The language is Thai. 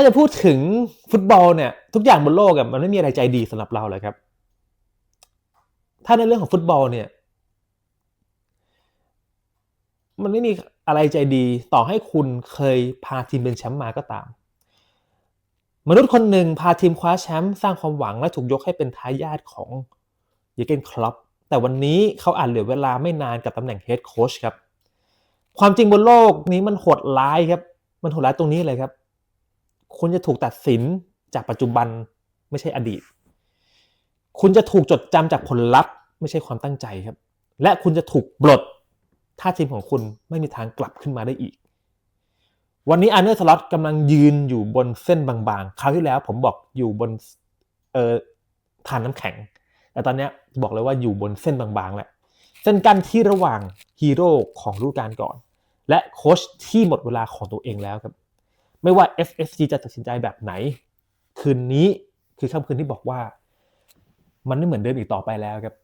าจะพูดถึงฟุตบอลเนี่ย ทุกอย่างบนโลกมันไม่มีอะไรใจดีสำหรับเราเลยครับ ถ้าในเรื่องของฟุตบอลเนี่ย มันไม่มีอะไรใจดีต่อให้คุณเคยพาทีมเป็นแชมป์มาก็ตาม มนุษย์คนหนึ่งพาทีมคว้าแชมป์สร้างความหวังและถูกยกให้เป็นทายาทของเยเกนคลับแต่วันนี้เขาอาจเหลือเวลาไม่นานกับตำแหน่งเฮดโค้ชครับ ความจริงบนโลกนี้มันโหดร้ายครับ มันโหดร้ายตรงนี้เลยครับ คุณจะถูกตัดสินจากปัจจุบันไม่ใช่อดีต คุณจะถูกจดจำจากผลลัพธ์ ไม่ใช่ความตั้งใจครับ และคุณจะถูกปลดถ้าทีมของคุณไม่มีทางกลับขึ้นมาได้อีก วันนี้อาร์เนอร์สล็อตกำลังยืนอยู่บนเส้นบางๆ คราวที่แล้วผมบอกอยู่บนเอ่อทานน้ำแข็ง แต่ตอนนี้บอกเลยว่าอยู่บนเส้นบางๆแหละ เส้นกั้นที่ระหว่างฮีโร่ของฤดูกาลก่อน และโค้ชที่หมดเวลาของตัวเองแล้วครับ ไม่ว่า FSG จะตัดสินใจแบบไหน คืนนี้คือค่ำคืนที่บอกว่า มันไม่เหมือนเดิมอีกต่อไปแล้วครับ